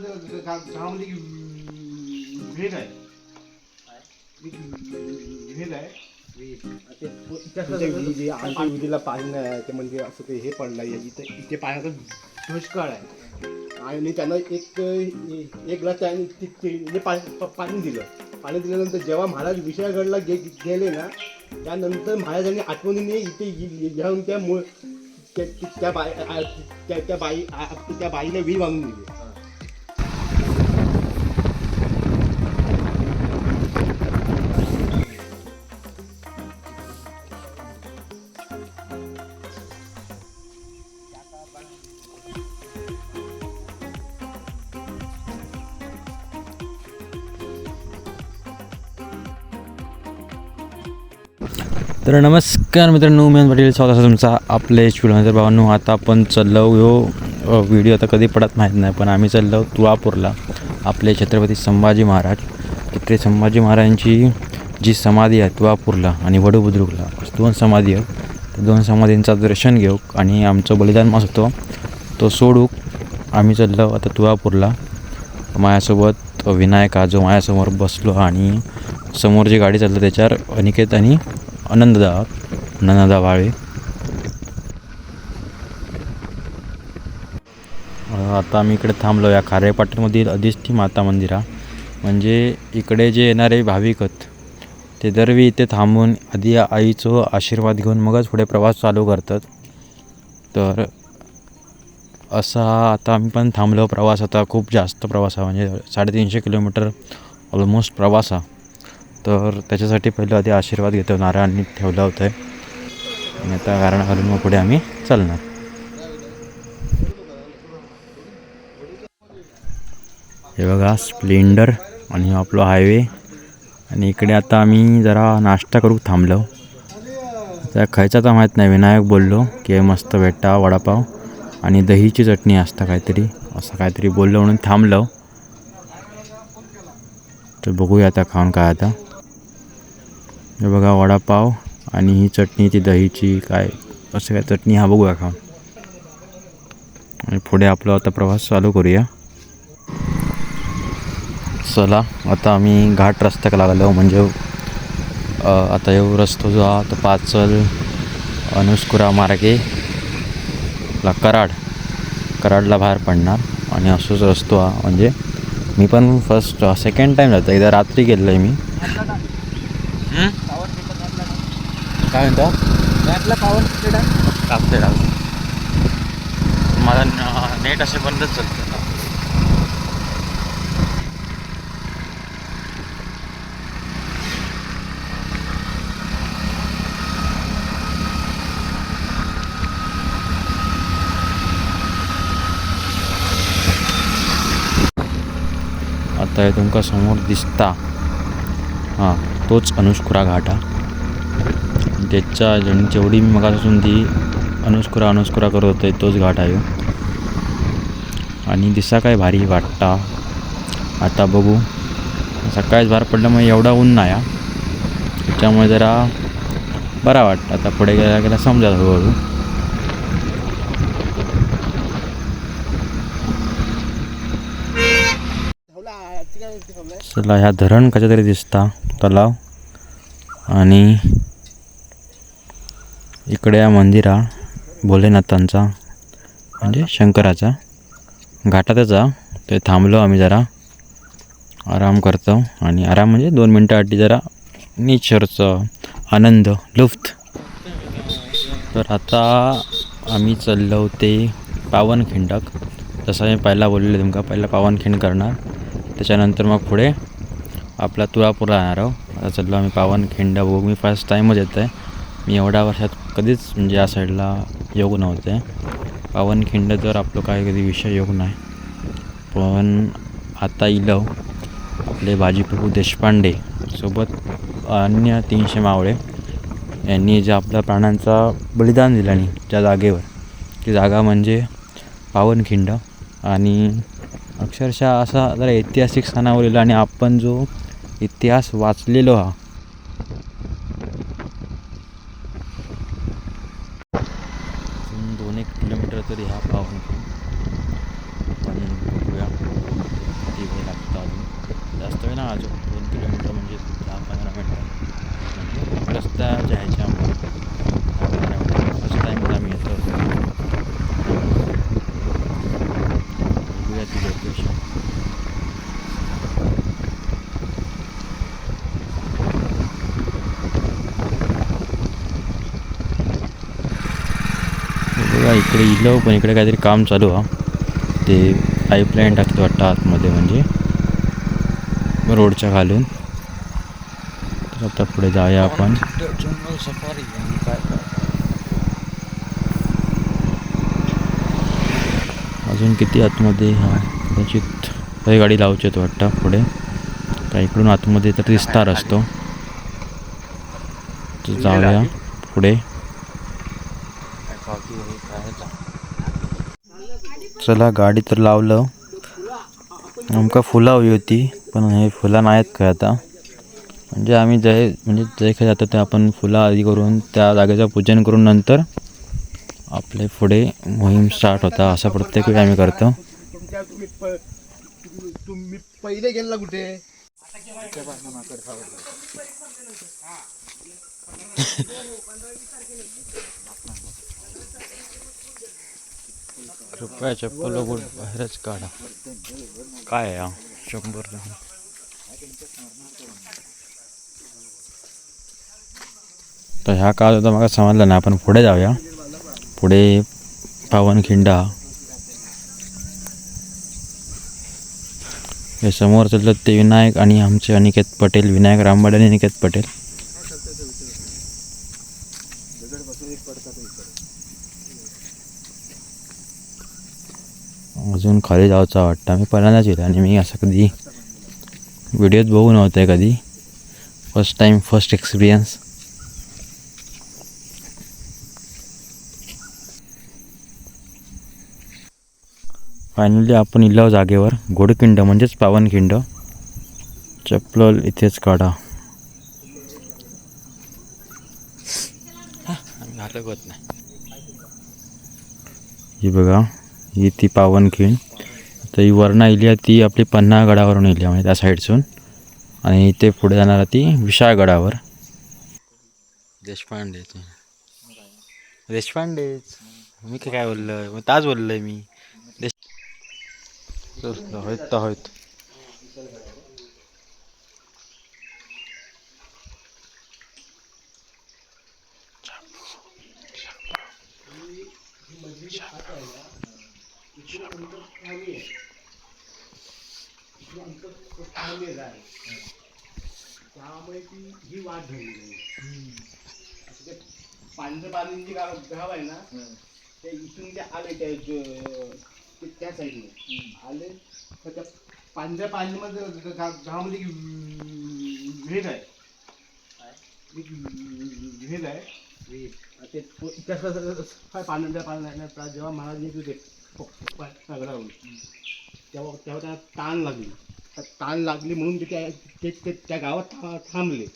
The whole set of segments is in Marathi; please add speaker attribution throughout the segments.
Speaker 1: घामध्ये भेद आहे भेद आहे
Speaker 2: पाणी नाही आहे ते म्हणजे असं ते हे पडलं आहे इथे इथे पाण्याचा दुष्काळ आहे. आणि त्यांना एक एक ग्लास त्याने ति- पाणी दिलं. पाणी दिल्यानंतर जेव्हा महाराज विषयागडला गे गेले ना त्यानंतर महाराजांनी आठवणीने इथे घेऊन त्या मूळ त्या त्या बाई त्या त्या बाई त्या बाईला विहीर बांधून दिली.
Speaker 3: तर नमस्कार मित्रांनो मी पाटील स्वागत आहे तुमचा आपल्या एच भावांनो आता आपण चाललो हो व्हिडिओ आता कधी पडत माहीत नाही पण आम्ही चाललो तुळापूरला. आपले छत्रपती संभाजी महाराज. तिकडे संभाजी महाराजांची जी समाधी आहे तुळापूरला आणि वडुबुद्रुकला दोन समाधी आहेत. त्या दोन समाधींचं दर्शन घेऊ आणि आमचं बलिदान मास होतो तो सोडू आम्ही चाललो आता तुळापूरला. माझ्यासोबत विनायक हा जो माझ्यासमोर बसलो आणि समोर जी गाडी चाललं त्याच्यावर अनिकेत आणि आनंददा आनंददा वाळे आता आम्ही इकडे थांबलो या खारेपाटणमधील अधिष्ठी माता मंदिरा. म्हणजे इकडे जे येणारे भाविक आहेत ते दरवी इथे थांबून आधी आईचं आशीर्वाद घेऊन मगच पुढे प्रवास चालू करतात. तर असा आता आम्ही पण थांबलो. प्रवास आता खूप जास्त प्रवास आहे. म्हणजे साडेतीनशे किलोमीटर ऑलमोस्ट प्रवास आहे. तर त्याच्यासाठी पहिलं आधी आशीर्वाद घेतो नारळांनी ठेवलं होतं. आणि आता कारण घालून मग पुढे आम्ही चालणार. हे बघा स्प्लेंडर आणि हा आपला हायवे. आणि इकडे आता आम्ही जरा नाश्ता करू थांबलो. त्या खायचा तर माहीत नाही विनायक बोललो की मस्त भेटा वडापाव आणि दहीची चटणी असतं काहीतरी असं काहीतरी बोललो म्हणून थांबलो. तर बघूया आता खाऊन काय आता. हे बघा वडापाव आणि ही चटणी ती दहीची काय असं काय चटणी? हा बघूया खाऊन आणि पुढे आपला आता प्रवास चालू करूया. चला आता आम्ही घाट रस्त्याक लागलो. म्हणजे आता येऊ रस्तो जो हा तो पाचल अनुस्कुरा मार्गे ला कराड. कराडला बाहेर पडणार. आणि असंच रस्तो हा म्हणजे मी पण फर्स्ट सेकंड टाईम जातो एकदा रात्री गेलो आहे मी काय म्हणतो? कापते मला नेट असे बंदच चालतं. आता हे तुमका समोर दिसता. हां तोच अनुस्कुरा घाट हा त्याच्या जेवढी मी मगापासून ती अनुस्कुरा अनुस्कुरा करत होते तोच घाट आहे हो. आणि दिसा काय भारी वाटता. आता बघू. सकाळीच बाहेर पडल्यामुळे एवढा ऊन नाही त्याच्यामुळे जरा बरा वाटतं. आता पुढे गेल्या गेल्या समजा हळूहळू. चला ह्या धरण कशा तरी दिसता. तलाव. आणि इकडे या मंदिरा भोलेनाथांचा म्हणजे शंकराचा. घाटातच हा. ते थांबलो आम्ही जरा. आराम करतो आणि आराम म्हणजे दोन मिनटासाठी जरा नेचरचं आनंद लुफ्त. तर आता आम्ही चाललो ते पावनखिंडाक. जसं मी पहिला बोललेलं तुमका पहिला पावनखिंड करणार. त्याच्यानंतर मग पुढे आपला तुळापूर राहणार आहोत आता चाललो आम्ही पावनखिंड. बघू मी फर्स्ट टाईमच येत आहे मी एवढ्या वर्षात कधीच म्हणजे या साईडला योग नव्हते. पावनखिंड तर आपलं काय कधी विषय योग नाही. पण आता इलं आपले बाजीप्रभू देशपांडे सोबत अन्य तीनशे मावळे यांनी जे आपल्या प्राण्यांचा बलिदान दिला आणि त्या जागेवर. ती जागा म्हणजे पावनखिंड आणि अक्षरशः असा जरा ऐतिहासिक स्थानावर आणि आपण जो इतिहास वाचलेलो हा इथून दोन एक किलोमीटर तरी हा पावनखिंड आपण बघूया बघा इकडे इलो पण इकडे काहीतरी काम चालू आहे. ते पाईपलाईन टाकतो वाटतं आतमध्ये म्हणजे. रोडच्या खालून. तर आता पुढे जाऊया आपण.
Speaker 4: जंगल सफारी
Speaker 3: अजून किती आतमध्ये हा कदाचित काही गाडी लावची वाटतं पुढे. का इकडून आतमध्ये तर रिस्तार असतो. जाऊया पुढे. चला गाडी तर लावलं. आमका फुलं हवी होती पण हे फुलं नाहीत काय आता. म्हणजे आम्ही जे म्हणजे जे काही जातो ते आपण फुलं आधी करून त्या जागेचं पूजन करून नंतर आपले पुढे मोहीम स्टार्ट होता असं प्रत्येक वेळी आम्ही करतो.
Speaker 2: तुमच्या तुम्ही प- तुम्ही- पहिले गेला कुठे?
Speaker 3: रुपया चप्पल बघून बाहेरच काढा. काय आहे हा? शंभर. तर ह्या काळ होता मला समजलं नाही आपण पुढे जाऊया. पुढे पावनखिंडा हे समोर चाललं ते विनायक आणि आमचे अनिकेत पटेल विनायक रामबाड आणि अनिकेत पटेल. अजून खाली जायचं वाटतं. मी पहिल्यांदाच येतो आणि मी असं कधी व्हिडिओत बघू नव्हते कधी. First time first experience finally आपण इलो जागेवर. गोडखिंड म्हणजेच पावनखिंड. चप्पल इथेच काढा. हलवत नाही. ही बघा ही ती पावनखिंड. तर ही वर्ण इली आहे ती आपली पन्हाळगडावरून इली आहे म्हणजे त्या साईडसून. आणि इथे पुढे जाणार ती विशाळगडावर देशपांडे. देशपांडेच. मी काय बोललोय? मग ताच बोललोय मी. होत होत
Speaker 2: त्यामुळे ती ही वाट धरली पांढरे पाणी गाव गाव आहे ना ते इथून ते आले त्या ज- ते त्या साईडने आले तर त्या पांढऱ्या पाण्यामध्ये गावामध्ये एक विहीर आहे. एक विहीर आहे. ते तो- त्या- काय पांढऱ्या पाण्यात जेव्हा महाराज येत होते नगरावरून तेव्हा तेव्हा त्यांना ताण लागली. तर ताण लागली म्हणून ते त्या ते- ते त्या गावात था- थांबले.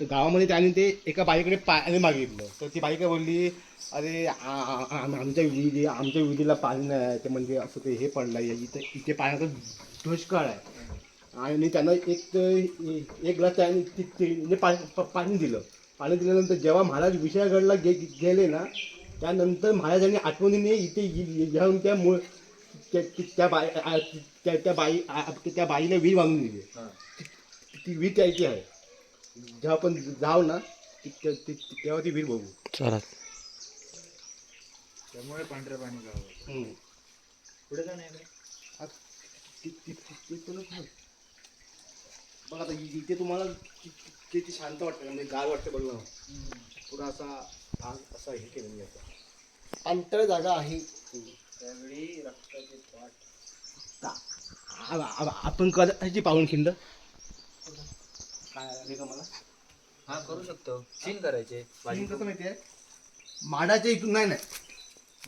Speaker 2: तर गावामध्ये त्याने ते एका बाईकडे पाणी मागितलं. तर ती बाई काय बोलली अरे आमच्या विहिरी आमच्या विहिरीला पाणी नाही आहे ते म्हणजे असं ते हे पडलं आहे इथे इथे पाण्याचा दुष्काळ आहे. आणि त्यांना एक एक ग्लास त्याने तिने पाणी प- पाणी दिलं. पाणी दिल्यानंतर जेव्हा महाराज विषयागडला गे गेले ना त्यानंतर महाराजांनी आठवणीने इथे येऊन त्या मूळ त्या बाई त्या त्या बाई त्या बाईला विहीर बांधून दिली. ती- विहीर त्याची आहे. जेव्हा आपण जाऊ ना ती- ते- ते- तेव्हा ती विहीर बघू
Speaker 3: चला.
Speaker 4: त्यामुळे पांढऱ्या पाणी गाव
Speaker 2: हम्म.
Speaker 4: पुढे
Speaker 2: ती- ती- ती सांग. बघ आता इ- इथे तुम्हाला कि- कि- किती शांत वाटतं म्हणजे गार वाटतं बघ ना पुरा असा आग असा हे केलं मी आता. जागा आहे.
Speaker 4: त्यावेळी रक्ताचे पाठ
Speaker 2: आ- आ- आ- आपण कदाची पावनखिंड काय आले का मला?
Speaker 4: हा करू शकतो. सीन करायचे
Speaker 2: बाजून कसं माहितीये? माडाच्या इथून नाही नाही.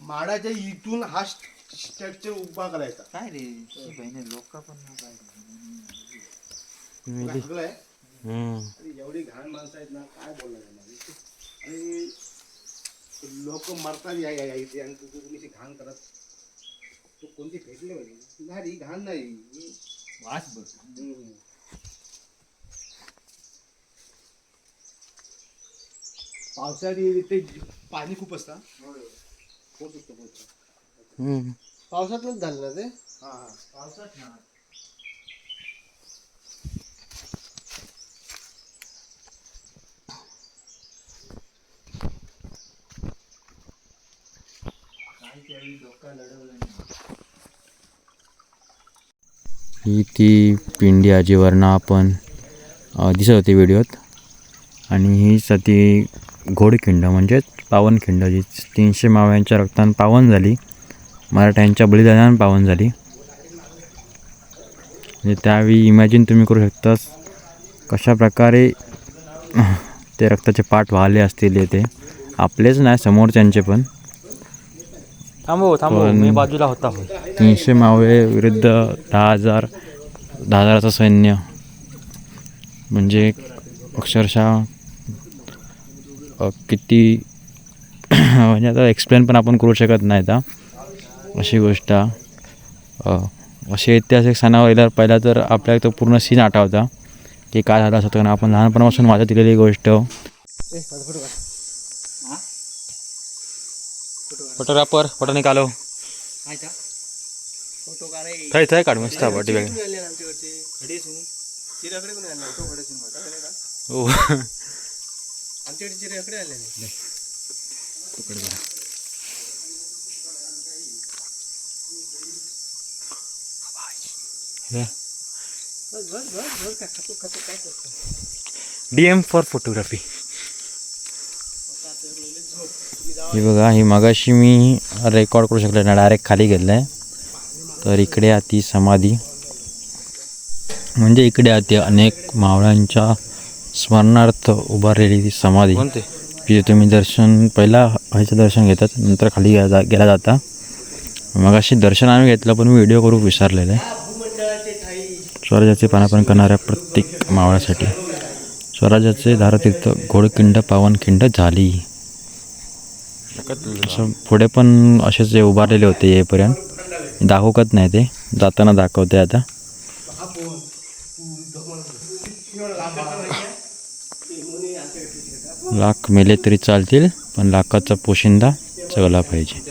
Speaker 2: माडाच्या इथून हा स्ट्रक्चर उभा करायचा.
Speaker 4: काय रे? बहिणी लोक पण काय
Speaker 2: एवढी घाण माणसं आहेत ना काय बोलणार आणि लोक मरतात या या इथे आणि तू तुम्ही अशी घाण करत? तू कोणती फेकले पाहिजे नाही घाण नाही.
Speaker 4: वास बघ.
Speaker 2: पावसाळ्यात इथे पाणी खूप असतं.
Speaker 3: हम्म.
Speaker 2: पावसातच झालं ना ते?
Speaker 4: पावसात ना. काही त्यावेळी डोका लढवलं नाही.
Speaker 3: ही ती पिंडी आहे जीवरनं आपण अ, दिसत होती व्हिडिओत. आणि हीच ती घोडखिंड म्हणजेच पावनखिंड जी तीनशे मावळ्यांच्या रक्तान पावन झाली मराठ्यांच्या बलिदानानं पावन झाली. म्हणजे त्यावेळी इमॅजिन तुम्ही करू शकता कशा प्रकारे ते रक्ताचे पाठ वाहले असतील ते. आपलेच नाही समोरच्यांचे पण.
Speaker 5: थांबव थांबव मी बाजूला होता.
Speaker 3: तीनशे मावळे विरुद्ध दहा हजार दहा हजाराचं सैन्य. म्हणजे अक्षरशः किती म्हणजे आता एक्सप्लेन पण आपण करू शकत नाही आता. अशी गोष्ट. अ, अशी ऐतिहासिक सणावर येणार पहिला तर आपल्याला तो पूर्ण सीन आठवता की काय झालं असं कारण आपण लहानपणापासून माझ्या दिलेली गोष्ट. फोटोग्राफर फोटो निकालो. थंय थंय काढ मस्त पाठी बॅग हो. डी एम फॉर फोटोग्राफी ही बघा. ही मगाशी मी रेकॉर्ड करू शकले ना डायरेक्ट खाली गेलं आहे तर इकडे आहे ती समाधी. म्हणजे इकडे आहे ती अनेक मावळ्यांच्या स्मरणार्थ उभारलेली ती समाधी. जिथे तुम्ही दर्शन पहिला व्हायचं दर्शन घेतात नंतर खाली गेला जा गेला जाता. मगाशी दर्शन आम्ही घेतलं पण मी व्हिडिओ करू विसरलेलं. आहे स्वराज्याचे पानापण करणाऱ्या प्रत्येक मावळ्यासाठी. स्वराज्याचे धारतीर्थ घोडखिंड पावनखिंड झाली. असं पुढे पण असेच जे उभारलेले होते येईपर्यंत. दाखवत नाही ते. जाताना दाखवते आता. लाख मेले तरी चालतील पण लाखाचा पोशिंदा जगला पाहिजे.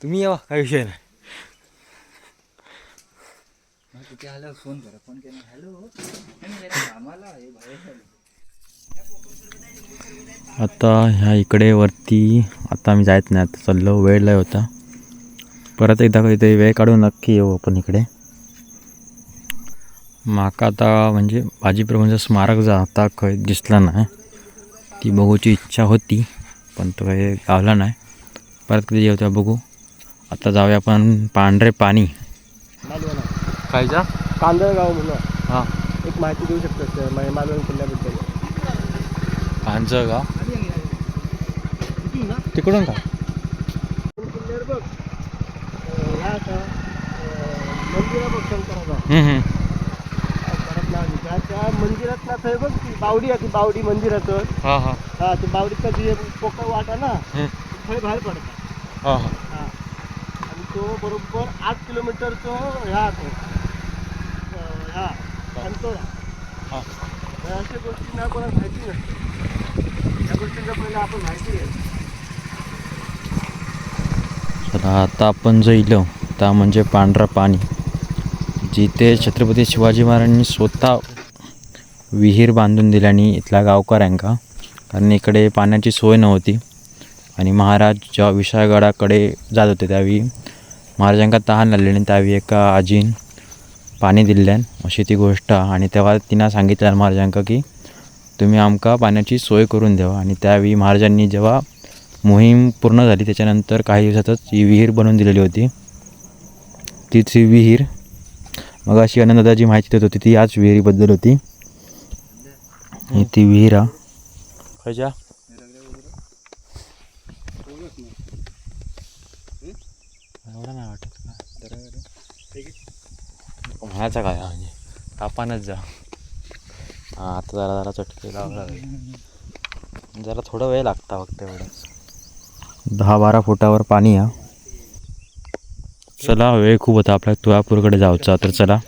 Speaker 5: तुम्ही यावा काय विषय नाही.
Speaker 4: मग तिथे आल्यावर फोन करा फोन केला हॅलो आम्हाला हे बाहेर
Speaker 3: आता ह्या इकडे वरती आता आम्ही जायत नाही आता चाललो वेळ लय होता. परत एकदा कधीतरी वेळ काढून नक्की येऊ आपण इकडे. माका आता म्हणजे बाजीप्रभूंचं स्मारक जा आता खंय दिसला नाही ती बघूची इच्छा होती पण तो काही गावला नाही. परत कधी येऊ तेव्हा बघू. आता जाऊया आपण पांढरे पाणी.
Speaker 5: कायचा
Speaker 2: कांदळगाव म्हणून.
Speaker 5: हां.
Speaker 2: एक माहिती देऊ शकतो मालवण किल्ल्याबद्दल
Speaker 3: पांजळ गाव तिकडून का?
Speaker 2: ह्या आता अं, मंदिर आहे बघ शंकराचा
Speaker 3: हम्म, हम्म.
Speaker 2: परत नाव लिहिलं. त्या मंदिरात ना थंय बघ ती बावडी आहे ती बावडी मंदिराचं
Speaker 3: हा हा
Speaker 2: हा ती बावडीचा जी पोकळ वाटा ना
Speaker 3: हम्म.
Speaker 2: थंय बाहेर पडतात
Speaker 3: हा हा
Speaker 2: हा आणि तो बरोबर आठ किलोमीटरचं ह्या तो अं, ह्या आहे.
Speaker 3: हा.
Speaker 2: तर अशा गोष्टी ना कोणाला माहिती नसते या गोष्टींचा पहिला आपण माहिती आहे
Speaker 3: तर आता आपण जो इलो हो. त्या म्हणजे पांढरा पाणी. जिथे छत्रपती शिवाजी महाराजांनी स्वतः विहीर बांधून दिल्याने इथल्या गावकऱ्यांका कारण इकडे पाण्याची सोय नव्हती. आणि महाराज जेव्हा विशाळगडाकडे जात होते. त्यावेळी महाराजांका तहान लागली आणि त्यावेळी एका आजीन पाणी दिल्ल्यान अशी ती गोष्ट. आणि तेव्हा तिनं सांगितलं महाराजांका की तुम्ही आमका पाण्याची सोय करून द्यावा आणि त्यावेळी महाराजांनी जेव्हा मोहीम पूर्ण झाली. त्याच्यानंतर काही दिवसातच ही विहीर बनवून दिलेली होती. तीच ही विहीर मग अशी आनंददाची माहिती देत होती ती याच विहिरीबद्दल होती. ही ती विहीर हा. खयच्या एवढा नाही वाटत का म्हणायचा काय म्हणजे कापानच जा. हां आता जरा जरा चटके लावला जरा थोडा वेळ लागता फक्त एवढंच. दहा बारा फुटावर पाणी आहे चला वेळ खूप होता आपल्या तुळापूरकडे जायचं तर चला.